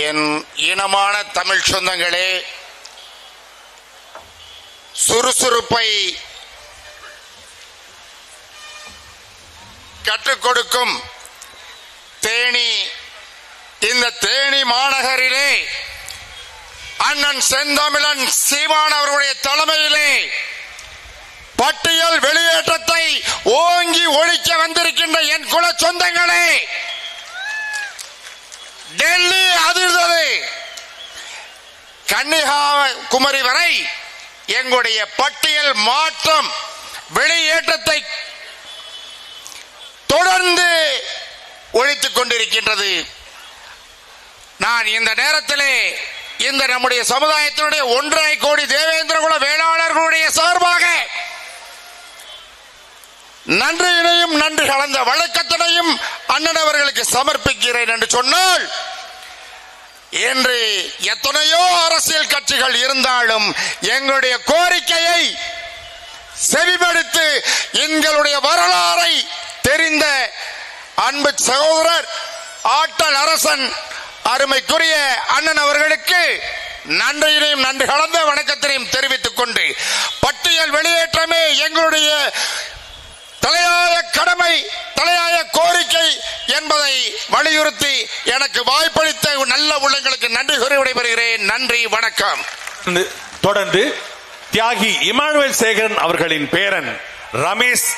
என் இனமான தமிழ் சொந்தங்களே சுறுசுறுப்பை கற்றுக் கொடுக்கும் தேனி இந்த தேனி மாநகரிலே அண்ணன் செந்தமிழன் சீமான் அவருடைய தலைமையிலே பட்டியல் வெளியேற்றத்தை ஓங்கி ஒழிக்க வந்திருக்கின்ற என் குல சொந்தங்களே டெல்லி அதிர்ந்தது. கன்னியாகுமரி வரை எங்களுடைய பட்டியல் மாற்றம் வெளியேற்றத்தை தொடர்ந்து ஒழித்துக் கொண்டிருக்கின்றது. நான் இந்த நேரத்திலே இந்த நம்முடைய சமுதாயத்தினுடைய ஒன்றரை கோடி தேவேந்திரகுல வேளாளர்களுடைய சார்பாக நன்றியினையும் நன்றி கலந்த வழக்கத்தினையும் அண்ணன் அவர்களுக்கு சமர்ப்பிக்கிறேன் என்று சொன்னால் என்று எத்தனையோ அரசியல் கட்சிகள் இருந்தாலும் எங்களுடைய கோரிக்கையை செவிமடுத்து எங்களுடைய வரலாறை தெரிந்த அன்பு சகோதரர் ஆட்டல் அரசன் அருமைக்குரிய அண்ணன் அவர்களுக்கு நன்றியினையும் நன்றி கலந்த வணக்கத்தினையும் தெரிவித்துக் கொண்டு பட்டியல் வெளியேற்றமே எங்களுடைய தலையாய கடமை என்பதை வலியுறுத்தி எனக்கு வாய்ப்பளித்த நல்ல உள்ளங்களுக்கு நன்றி கூறி விடைபெறுகிறேன். நன்றி வணக்கம். தொடர்ந்து தியாகி இமானுவேல் சேகரன் அவர்களின் பேரன் ரமேஷ்